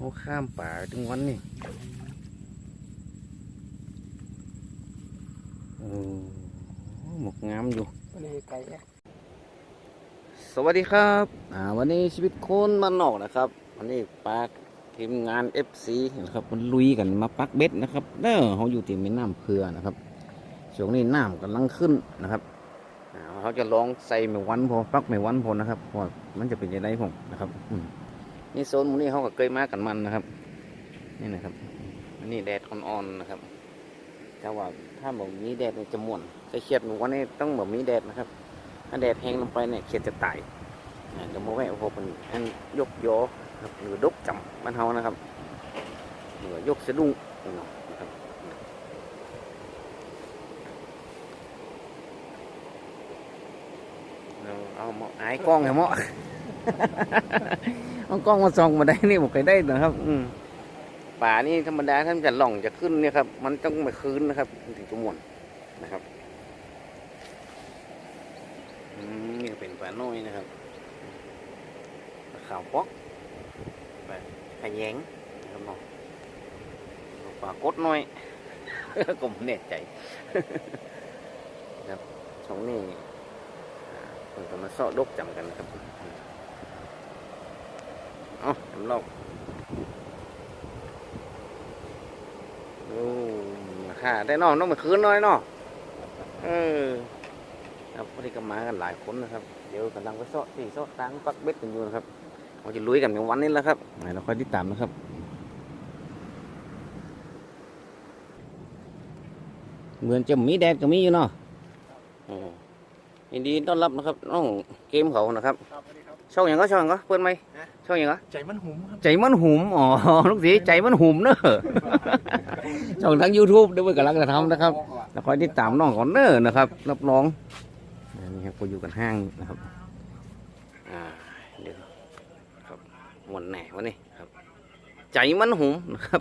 เขาข้ามป่าถึงวันนี่โอ้หมกงามอยู่วันนี้ไก่เนี่ยสวัสดีครับอ่าวันนี้ชีวิตคนมานนอกนะครับวันนี้ปากทีมงาน FC นะครับมันลุยกันมาปักเบ็ดนะครับเด้อเขาอยู่ที่แม่น้ำเพื่อนะครับช่วงนี้น้ำกำลังขึ้นนะครับอ่าเขาจะลองใส่แมววันพอปักแมววันพอนะครับเพราะว่ามันจะเป็นยังไงผมนะครับอืม นี่โซนมูนี่เขาก็เคยมากันมันนะครับ นี่นะครับอันนี้แดดอ่อนๆนะครับแต่ว่าถ้าแบบมีแดดจะม่วนใส่เขียดหมูวันนี้ต้องแบบมีแดดนะครับ ถ้าแดดแห้งลงไปเนี่ยเขียดจะตายเดี๋ยวมาแวะพบกันอันยกยอครับหรือดกจำบ้านเฮานะครับหรือยกสะดุ้งนะครับเอาหมอไอ้กล้องไงหมอ เอากล้องมาส่องมาได้นี่บอกใครได้นะครับ อืมป่านี่ธรรมดาท่านจะหล่องจะขึ้นเนี่ยครับ มันต้องมาคืนนะครับถึงจะม่วนนะครับนี่เป็นปลาน้อยนะครับขาวป๊อกปลาขยงนะครับน้องปลากดน้อย ก็ไม่แน่ใจครับช่องนี้ผมก็มาเสาะดกจำกันครับ เอาจำลอกโอ้ค่ะได้เนอนต้องมาคืนน้อยเนาะเออครับพอดีก็มากันหลายคนนะครับ เดี๋ยวกำลังไปเสาะที่เสาะตังปักเบ็ดกันอยู่นะครับเราจะลุยกันในวันนี้แล้วครับไหนเราค่อยติดตามนะครับเหมือนจะมีแดดก็มีอยู่เนาะอืม ยินดีต้อนรับนะครับน้องเกมเขานะครับครับสวัสดีครับช่องอย่างก็ช่องอย่างก็เปิดไหมฮะช่องอย่างก็ใจมันหุมครับใจมันหุมอ๋อลูกสีใจมันหุมเนอะช่องทาง YouTube ด้วยกำลังจะทำนะครับแล้วคอยติดตามน้องก่อนเนอะนะครับ รับรองอันนี่ครับก็อยู่กันห้างนะครับอ่าเดี๋ยวครับหมดแหน่วันนี้ครับ ใจมันหุมนะครับ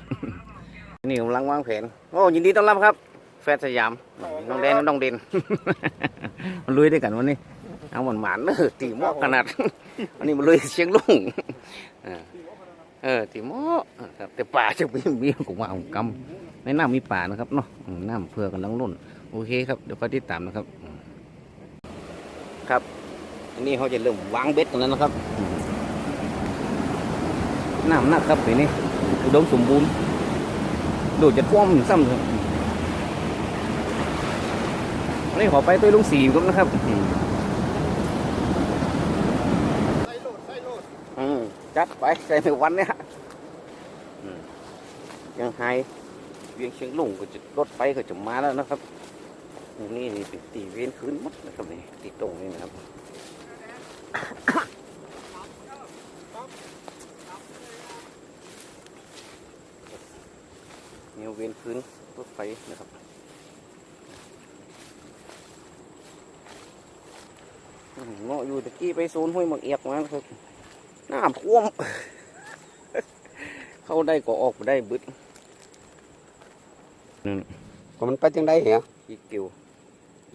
นี่กำลังวางแผนโอ้ยินดีต้อนรับครับแฟ นสยามน้องแดงกับน้องเด่นมันลุยด้วยกันวันนี้เอาหวานหวานๆเนอะตีหม้อขนาดวันนี้มันลุยเชียงลุงเออเออตีหม้อครับแต่ป่าจะมีมีของว่าของกำในน้ำมีป่านะครับเนาะอืมน้ำเพื่อกำลังล้นโอเคครับเดี๋ยวก็ติดตามนะครับอืมครับอันนี้เขาจะเริ่มวางเบ็ดกันแล้วนะครับอืมน้ำหนักครับปีนี้อุดมสมบูรณ์ดูจะท่วมซ้ำเลยวั นนี้ขอไปตัวลุงสีครับนะครับอืมไส้โลดไส้โลดอืมจัดไปใส่ในวันเนี้ยอืมยังไฮเวียงเชียงลุงก็จะรถไฟก็จะมาแล้วนะครับนี่นี่เป็นตีเวียนคืนหมดนะครับนี่ตีตรงนี่นะครับเนี่ยเวียนคืนรถไฟนะครับอืม เงาะอยู่ตะกี้ไปโซนห้วยหมักเอียกมานะครับน้ำท่วม เข้าได้ก็ออกบ่ได้บึดนั่นก็มันไปจังไดเหรออีเกิว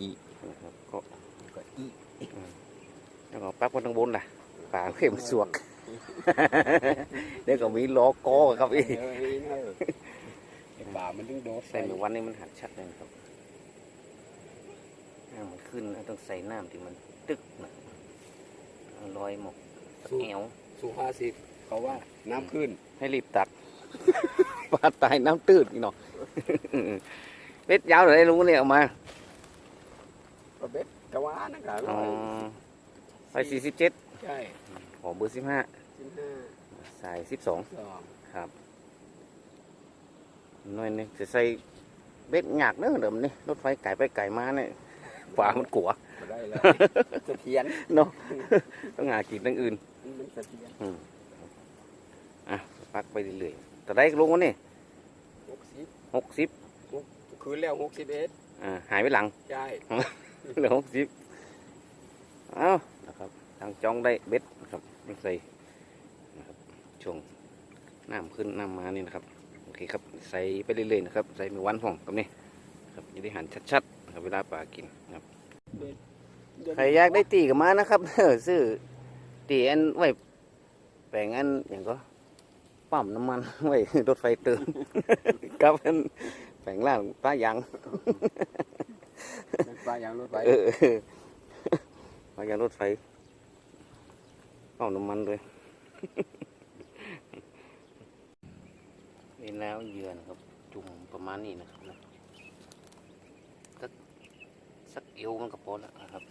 อีนะครับก็ก็อีอืมแล้วก็ปักไว้ทางบนน่ะป่าเข้มสวกเดี๋ยวก็มีล้อกอครับอีไอ้ป่ามันถึงโดดใส่ในวันนี้มันหัดชัดเลยนะครับน้ำมันขึ้นนะต้องใส่น้ำที่มัน ตึกนะเอาลอยหมกแอวสุภาษิตเขาว่าน้ำขึ้นให้รีบตัก ปลาตายน้ำตื้นอีกเนาะเป็ดยาวเลยลุงเนี่ยเอามาก็เบ็ดกะว่านะครับอ๋อไปสี่สิบเจ็ดใช่ขอเบอร์สิบห้าสิบห้าใส่สิบสองสองครับหน่อยหนึงจะใส่เบ็ดหยากเนอะเดิมนี่รถไฟไก่ไปไก่มาเนี่ย ป่ามันกลัวก็ได้แล้วเสถียรเนาะต้องหากินอย่างอื่นมันเสถียรอะปักไปเรื่อยๆแต่ได้ลงวันนี้หกสิบหกสิบคืนแล้วหกสิบเอ็ดอ่าหายไปหลังใช่เหลือหกสิบเอานะครับทางจองได้เบ็ดนะครับไม่ใส่นะครับช่วงน้ำขึ้นน้ำมานี่นะครับโอเคครับใส่ไปเรื่อยๆนะครับใส่มือวันพ่องกับนี่ครับจะได้หันชัดๆนะครับ เวลาปลากินนะครับใครอยากได้ตีกับมานะครับเออซื้อตีอันไว้แปลงอันอย่างก็ปั๊มน้ำมันไว้รถไฟเติมกับอันแฝงล่างป้ายางปลายางรถไฟเออป้ายางรถไฟปั๊มน้ำมันเลยนี่แล้วเหยื่อนะครับ จุ่มประมาณนี้นะครับนะสัก สักเอวมันก็พอแล้วนะครับ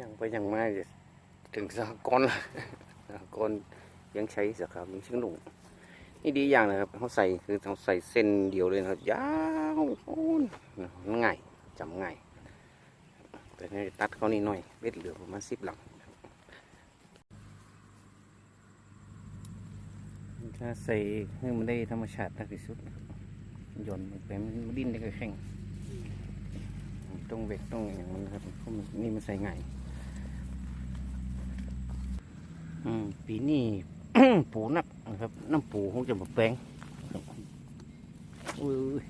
ยังไปยังไม่ถึงสหกรณ์ละสหกรณ์ยังใช้สาขายังชื่อหนุ่มนี่ดีอย่างนะครับเขาใส่คือเขาใส่เส้นเดียวเลยนะครับยาวโอ้ยง่ายจำง่ายแต่นี่ตัดเขานี่หน่อยเบ็ดเหลือประมาณสิบหลังถ้าใส่ให้มันได้ธรรมชาติมากที่สุดนะครับ หย่อนลงไปมันดิ้นได้ก็แข็งต้องเวกต้องอย่างมันนครับนี่มันใส่ไงอืมปีนี้ปูนักนะครับ น้ำปูคงจะมาแปลงอุ้ย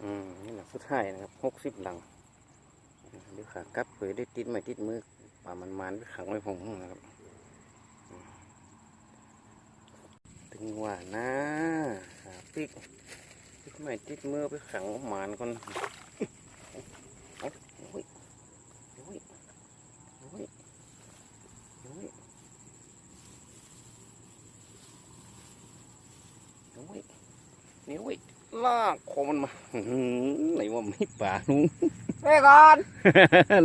อืมนี่หลังสุดท้ายนะครับหกสิบหลังเดี๋ยวขากลับไปได้ติดไม้ติดมือป่ามันมันขังไว้ผมนะครับอืม ถึงว่านะขาปิกติดไม้ติดมือไปขังหมานก่อนเอาโอ้ยโอ้ยโอ้ยโอ้ยโอ้ยนี่โอ้ยลากคอมันมาไหนว่าไม่ป่าลุงเฮ้ยก่อน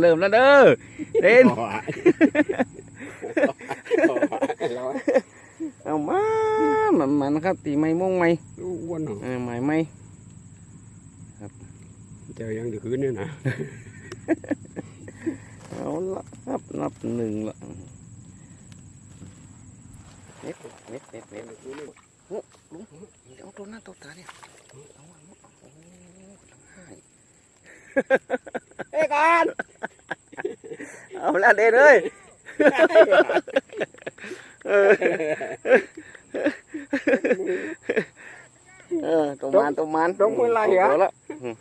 เริ่มแล้วเด้อเด่น เรา เอามามันมันนะ ครับ ตีไม้ม่วงไม้ลูกอ้วนเหรอเออไม้ไม้เจอยังเดือคืนเนี่ยนะ เอาละครับนับหนึ่งละเน็ตเน็ตเน็ตเน็ตเอาตัวหน้าตัวตาเนี่ยเอาวางโอ้ลำไห้เฮ้ยก่อนเอาละเด็ดเลย เออเออตัวมันตัวมันตรงมือไรเหรอเอาละอืม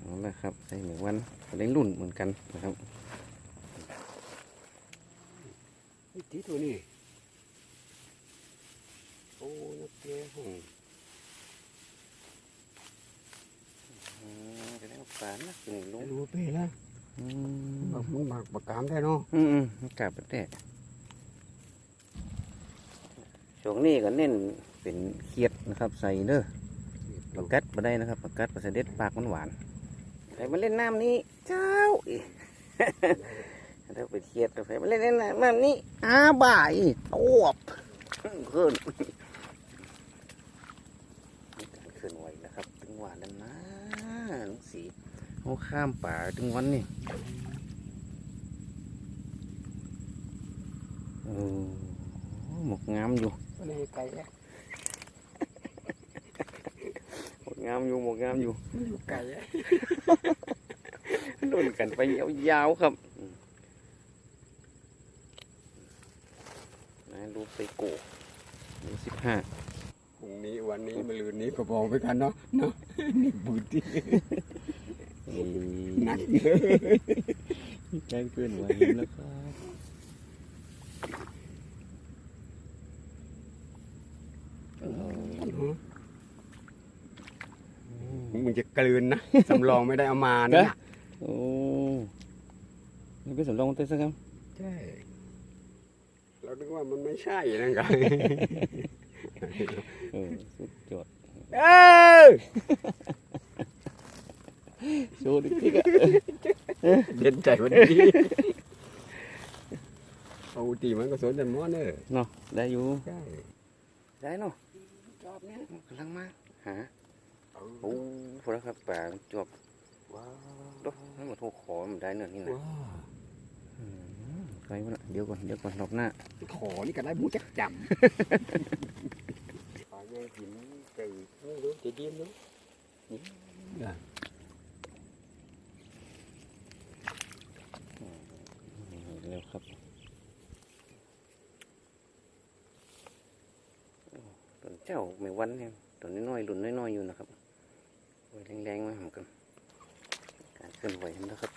เอาละครับใส่หนึ่งวันเล่นรุ่นเหมือนกันนะครับทีตัวนี้โอ้นักเตะหงอืมจะได้เอาปลานะหนึ่งลุงรู้ไปแล้วอืมบักมึงบักบักกามได้เนาะอืมอืมกลับไปแต่ ช่วงนี้ก็เน้นเป็นเขียดนะครับใส่เด้อปลากัดมาได้นะครับปลากัดปลาเสด็จปากมันหวานใส่มาเล่นน้ำนี้เจ้าอีถ้าไปเขียดก็ใส่มาเล่นน้ำนี้อาบ่ายตวบขึ้นขึ้นขึ้นไหวนะครับถึงหวานแล้วนะลุงสีเขาข้ามป่าถึงวันนี้โอ้หมกงามอยู่ ก็เลยไกลแล้วหมกงามอยู่หมกงามอยู่อยู่ไกลแล้วนุ่นกันไปยาวๆครับนะดูไปโกะดูสิบห้าพรุ่งนี้วันนี้มะรืนนี้ก็บอกไปกันเนาะเนาะนี่บุตรที่หนักเยอะแจ้งเพื่อนไว้แล้วครับโอ้ มึง จะกลืนนะ สำรองไม่ได้เอามานะโอ้นี่เป็นสำรองเต้นสักครับใช่เราคิดว่ามันไม่ใช่นั่นกันเออสุดยอดเออโชว์ดิพี่กะเย็นใจวันนี้เอาตีมันก็สนใจมอเนอร์เนาะได้อยู่ใช่ได้เนาะชอบเนี่ยกำลังมาหา โอ้โอ้พอแล้วครับป่าจวบว้าวดอกให้มาโทรขอมันได้เนื้อนี่นะว้าวไปวะน่ะเดี๋ยวก่อนเดี๋ยวก่อนรอบหน้า ขอนี่ก็ได้บูจักจำปลาใหญ่หินไก่ไม่รู้จะดิ้นรู้นี่เร็วครับตอนเจ้าไม่วันเนี่ยตอนน้อยๆรุ่นน้อยๆอยู่นะครับโอ้ย แรงๆมาหอมกันการเคลื่อนไหวนะครับ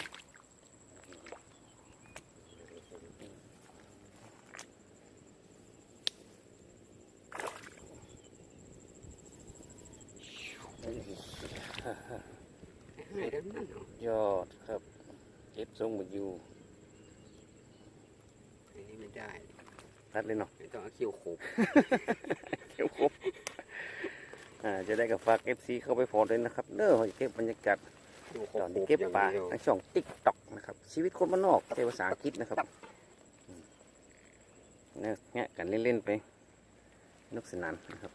ยอดครับเก็บทรงมาอยู่อันนี้ไม่ได้ ตัดเลยเนาะต้องเอาเขี้ยวขบเขี้ยวขบ อ่าจะได้กับฝากเอฟซีเข้าไปพอด้วยนะครับเด้อเก็บบรรยากาศเขี้ยวโขตอนบนี้เก็บอย่างปลาเดียวในช่องติ๊กต็อกนะครับ ชีวิตคนบ้านนอกใช้ภาษาอังกฤษนะครับอืมเนี่ยแงะกันเล่นๆไปนกสนานนะครับ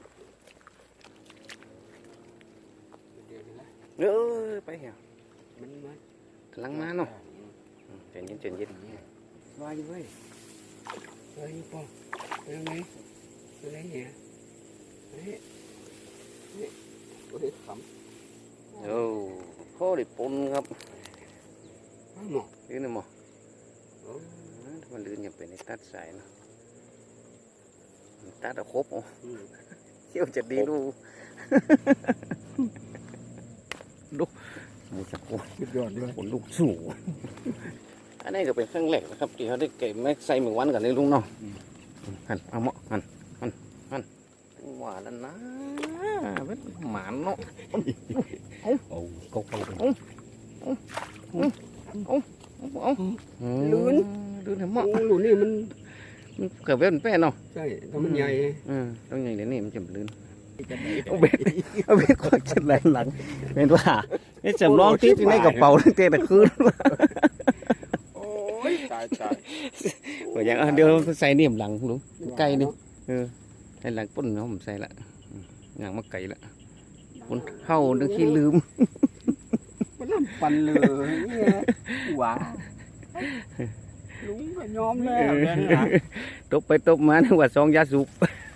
เดี๋ยวนะเออไปเหรอมันมันกำลังมาเนาะอืมเจนเย็นเจนเย็นวายเว้ยเฮ้ยปอเป็นยังไงเป็นยังไงเนี่ย เฮ้ยเฮ้ยเฮ้ยขำโอ้ข้อได้ปนครับอ้าวหมอลื่นเลยมั้งโอ้ถ้ามันลื่นอย่าเป็นในตัดสายนะตัดเอาครบอ๋ออืมเที่ยวจะดีดูดูมูสักคนสุดยอดเลยขนลูกสูงอันนี้ก็เป็นครั้งแรกนะครับที่เขาได้เก็บแม็กใส่เหมือนวันกันเลยลุงเนาะหันเอาเหมาะหันหันหันหวานแล้วนะ เว้ยหมานเนาะโอ้ก็เข้าไปเอาลื่นลื่นเห็นเหมาะโอ้หนูนี่มันมันเกิดเป็นแป้นเนาะใช่ถ้ามันใหญ่อืมต้องอย่างเดี๋ยวนี้มันจะลื่นจะไหนเอาเบ็ดเอาเบ็ดกดจะแรงหลังเป็นว่าไอ้จำลองที่อยู่ในกระเป๋าตั้งแต่แต่คืนโอ้ยตายตายว่าอย่างเดี๋ยวใส่เนี่ยมหลังลุงไก่นี่เออไอ้หลังปุ่นเนาะผมใส่ละ อืมอย่างมาไก่ละปุ่นเข้าดึงขี้ลืมมันน้ำปันเลยเนี่ยหวาลุงก็ยอมแล้วเนี่ยนะตบไปตบมานึกว่าซองยาสูบ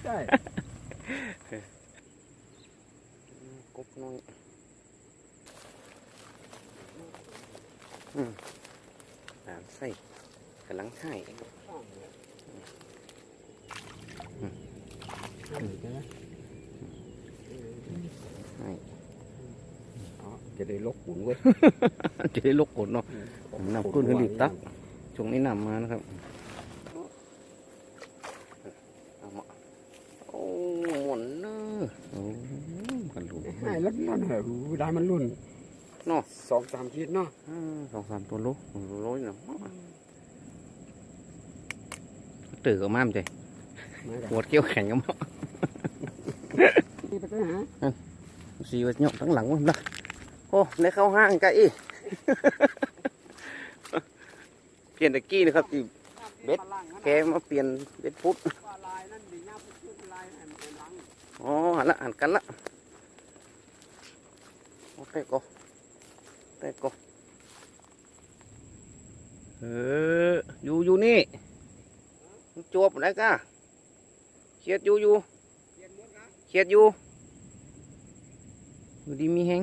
ใช่กบน้อยอืมตามใส่กำลังให้ จะได้ลกหุ่นเว้ย จะได้ลกกดเนาะผมนำขึ้นขึ้นรีบตักช่วงนี้นำมานะครับเอามาโอ้หมุนเนอะโอ้กันรู้ให้แล้วนั่นเหรอได้มันรุ่นเนาะสองสามขีดเนาะอ่าสองสามตัวลูกร้อยเนาะตื่นก็มามใจมากันปวดเกี้ยวแข็งก็มานี่ไปหาสีว่าเหยาะทั้งหลังมันละ โอ้ในเข้าห้างไกอีเปลี่ยนตะกี้นะครับที่เบ็ดแกมาเปลี่ยนเบ็ดพุทธลายนั่นดีนะพูดลายให้มันเป็นหลังอ๋อหันละหันกันละโอเคก็ได้ก็เอออยู่อยู่นี่จวบไหนก้าเขียดอยู่อยู่เปลี่ยนหมดนะเขียดอยู่อยู่ดีมีแหง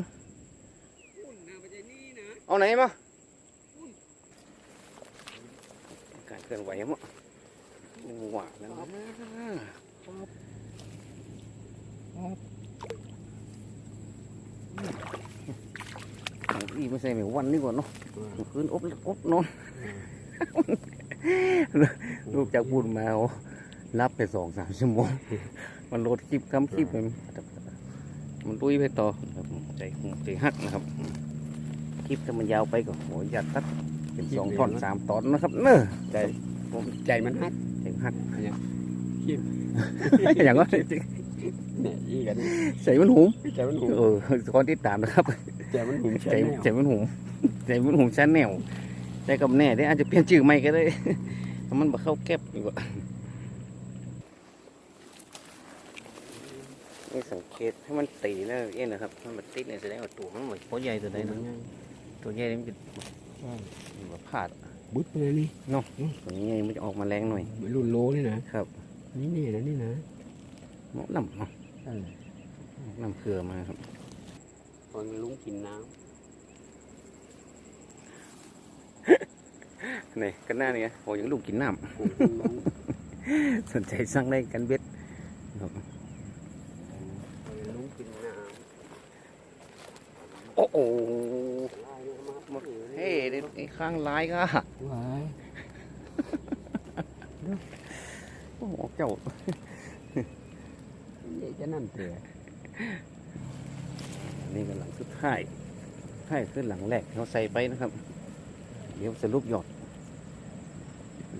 หุ่นนะไปใจนี่นะ เอาไหนมาการเคลื่อนไหวมั้งหวานแล้วนะอีม่ใช่หมือนวันนี้ก่อนเนาะคืนอบอบนอนลูกจากพูดมาโอ้รับไปสองสามชั่วโมง มันโหลดคลิปคำคลิปไปมันตุ้ยไปต่อใจใจหักนะครับ คลิปถ้ามันยาวไปก็โหอย่าตัดเป็นสองท่อนสามตอนนะครับ เนอะใจผมใจมันฮักใจหักคิดอย่างว่าเนี่ยอีกันใจมันหุมใจมันหุ่นเออคนที่ตามนะครับใจมันหุ่นใจใจมันหุมใจมันหุมชั้นแนวใจกับแน่ได้อาจจะเปลี่ยนชื่อใหม่ก็ได้ถ้ามันมาเข้าแก็บดีกว่านี่สังเกตให้มันตีแล้วเอ็นนะครับถ้ามันติดเนี่ยแสดงว่าตัวมันเหมือนโคใหญ่ตัวใดนะ ตัวใหญ่นี่มันจะมันแบบพลาดบึ๊ดเลยนี่ตัวนี้มันจะออกมาแรงหน่อยเหมือนรุ่นโลนี่นะครับ นี่นี่นะนี่นะหมอน้ำเนาะน้ำเกลือมาครับ ตอนลุงกินน้นี่กันหน้านี่ไงโอ้ยังลูกกินน้ำผมลุงำสนใจสั่งได้กันเบ็ดครับ ลุงกินน้ โอ้โหำลายมา เฮ้ยไอ้ ข้างลายก็ว้ายโอ้โหเจ้านี่จะนั่นเตะนี่ก็หลังสุดท้ายท้ายคือหลังแรกเราใส่ไปนะครับ เดี๋ยวสรุปยอด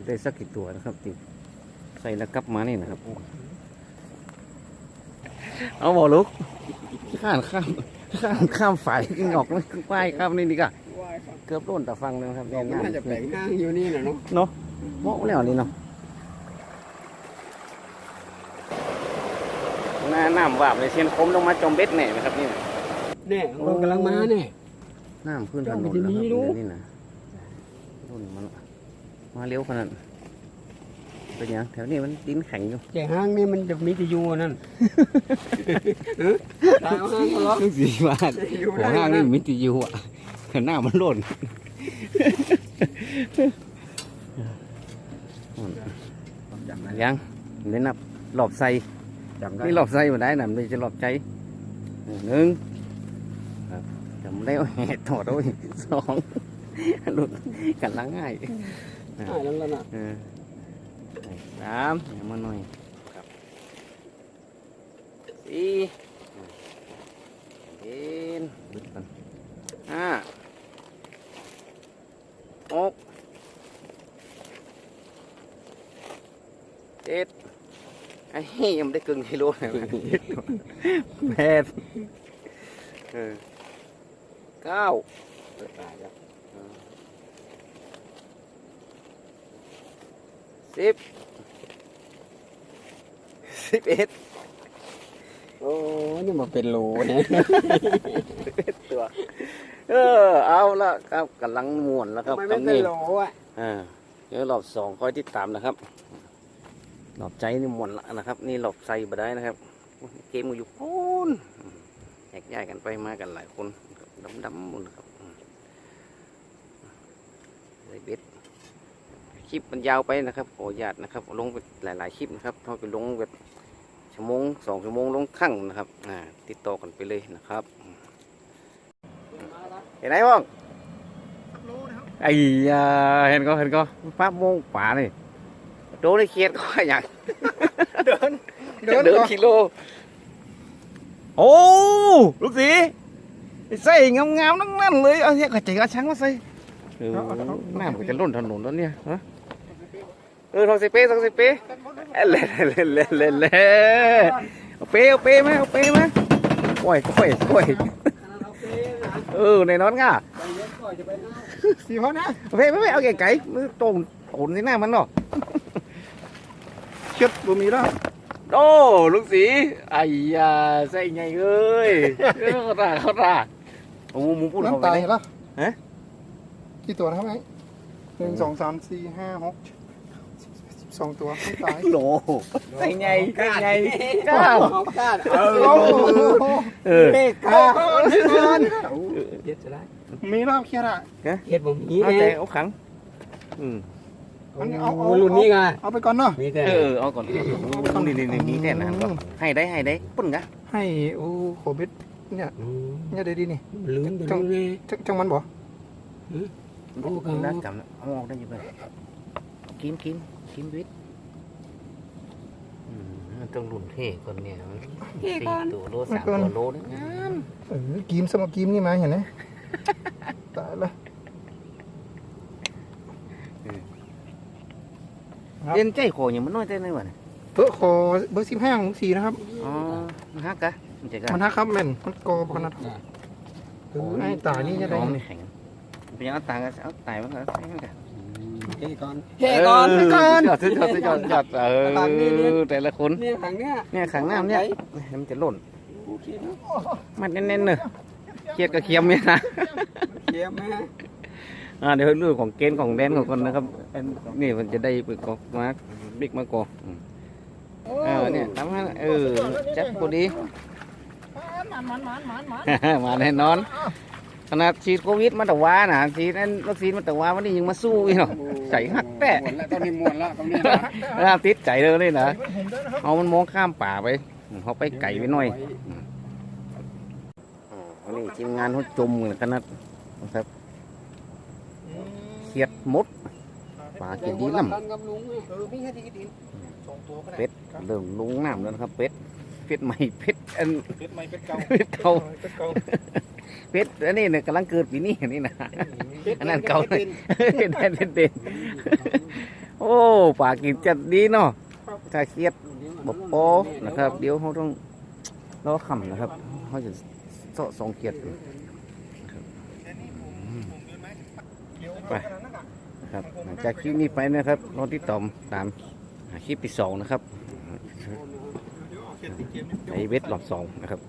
ได้สักกี่ตัวนะครับติใส่แล้วกลับมานี่นะครับ เอาบอกลูกข้ามข้ามข้ามข้ามฝ่ายกินออกไม่ไหวข้ามนี่ดีกว่า ว่ายครับเกือบโดนแต่ฟังเลยนะครับดอกมันน่าจะแปลงห้างอยู่นี่นะเนาะเนาะเหมาะแล้วนี่เนาะหน้าน้ำวาบเลยเชียนคมลงมาจมเบ็ดแน่ไหมครับนี่แน่มันกำลังมาเนี่ยน้ำพื้นถนนเจ้ามันจะมีแล้วรู้ครับนี่นะรุ่นมันมาเร็วขนาดเป็นยังแถวนี้มันดินแข็งอยู่แต่ห้างนี่มันจะมีที่อยู่นั่นเออตายเอาห้างก็ล็อกลูกสีบาทอยู่หัวได้ห้างนี่นั่นมิติยูอะ หน้ามันโล่นยังเล่นนับหลอบใส่จำได้นี่หลอบใส่มาได้น่ะมันจะหลอบใจหนึ่งครับจำได้ว่าแหกถอดเอาอีกสองหลุดกันล้างง่ายอ่าแล้วล่ะน่ะเออสามอย่ามาหน่อยครับสี่เอ็นบึดกันห้า หกเจ็ดไอ้นี่ยังไม่ได้กึ่งกิโลเลยนะแปดเออเก้าตายแล้วสิบสิบเอ็ดโอ้นี่มันเป็นโหลเนี่ยตัว เออ เอาละครับกำลังม่วนแล้วครับทำไมไม่ตอนเป็นนี้โหลอะอ่าเดี๋ยวรอบสองคอยติดตามนะครับรอบใจนี่ม่วนละนะครับ นี่รอบใจบ่ได้นะครับ เกมมันอยู่โพ้นแยกย้ายกันไปมากันหลายคนดำดำๆหมดนะครับอืมเลยเบ็ดคลิปมันยาวไปนะครับขออนุญาตนะครับ ลงไปหลายๆคลิปนะครับเขาไปลงแบบชั่วโมงสองชั่วโมงลงครั้งนะครับอ่าติดต่อกันไปเลยนะครับ เห็นไหมบ้างไอ้ยาเห็นก็เห็นก็ป้าโมงป่านี่โดนไอ้เคียดก็อยากเดินเดินเดินก่อนกิโลโอ้ลูกสีใส่งามๆนั่งนั่นเลยเอาเนี่ยกระเจิงกระชังมาใส่เออน้ำก็จะล้นถนนแล้วเนี่ยฮะเออทองสิเป้ทองสิเป้เอ้ยเล่เล่เล่เล่เล่เอาเป้เอาเป้มาเอาเป้มาโอ้ยโอ้ยโอ้ย เออในนอนง่ะสี่คนนะเพ่ไม่ไม่เอาไก่ไก่มือตรงโอนที่หน้ามันเนาะเช็ดบ่มีแล้วโอ้ลูกสีไอ้ยาใส่ไงเอ้ยเออเขาตาเขาตาโอ้หมูพูดเขาน้ำไปตายเลยเหรอฮะกี่ตัวนะครับไอ้หนึ่งสองสามสี่ห้าหก สองตัวไม่ตายโหลใส่ไงใส่ไงก้าวเอาก้านเอโอ้อโหเออเด็กก้าเฮ็ดจะได้มีรอบเครียดอะเฮ็ดบ่มีเอาเด้ใจเอาขังอืมอันนี้เอาเอาโอ้รุ่นนี้ไงเอาไปก่อนเนาะมีแต่เออเอาก่อนต้องดีๆนี่แน่นอนก็ให้ได้ให้ได้ปุ่นกะให้โอ้โหเบ็ดเนี่ยอืมเนี่ยได้ดีนี่ลืมไปแล้วนี่จังจังมันบ่โอ้ครับน่าจำนะเอาออกได้อยังไงกินกิน กินวิทย์อืมต้องหลุนเท่ก่อนเนี่ยสี่ตัวโลสามตัวโลนี่งามเออกีมสมกีมนี่มาเห็นไหม ตายละเล่นใจโขอย่างมันน้อยเต้นเลยวะเนี่ยเออขอเบอร์สิบห้าของสี่นะครับ อ๋อมันฮักกะมันจะกะมันฮักครับแม่นมันกอพนัดเออไอ้ตายนี่จะได้น้องนี่แข็งเป็นยังเอาตางกันเอาตายมันก็ใช่ไหมกะ เฮ้ก่อนเฮ้ก่อนเฮ้ก่อนจอดจอดจอดจอดเออแต่ละคนเนี่ยขังเนี่ยเนี่ยขังน้ำเนี่ยมันจะหล่นโอเคนะมันแน่นๆเนอะเครียดกับเคียมเนี่ยนะเยี่ยมแม่อ่าเดี๋ยวเรื่องของเกณฑ์ของแดนของคนนะครับอันนี่มันจะได้ไปกอกมาบิ๊กมากออืมเออเนี่ยทำให้เออจับพอดีมันมันมันมันมันมาแน่นอน ขนาดฉีดโควิดมาแต่ว่านะฉีดนั้นวัคซีนมาแต่ว่าวันนี้ยังมาสู้อีกเนาะใจหักแปะหมดแล้วตอนนี้หมดแล้วตอนนี้นะน่าติดใจเลยนี่นะผมด้วยนะครับเอามันมองข้ามป่าไปเขาไปไก่ไปหน่อยวันนี้ทีมงานเขาจมกันขนาดนะครับเครียดหมดป่ากินดีล่ำกับลุงเออมีแค่ดีกินสองตัวก็ได้เป็ดเริ่มลงน้ำแล้วนะครับเป็ดเป็ดใหม่เป็ดอันเป็ดใหม่เป็ดเก่าเป็ดเก่า เป็ดเก่าเป็ดอันนี้เนี่ยกำลังเกิดปีนี้อันนี้นะเป็ดอันนั้นเก่าเป็ดเป็ดแดนเป็ดเด่นโอ้ปากกินจัดดีเนาะถ้าเครียดบบโอนะครับ เดี๋ยวเขาต้องรอคำนะครับเขาจะเสาะสองเกียรตินะครับอืมไปนะครับหลังจากคลิปนี้ไปนะครับรอที่ต่อมตามหาคลิปที่สองนะครับเป็ดที่เกมนี่ไอเวทรอบสองนะครับ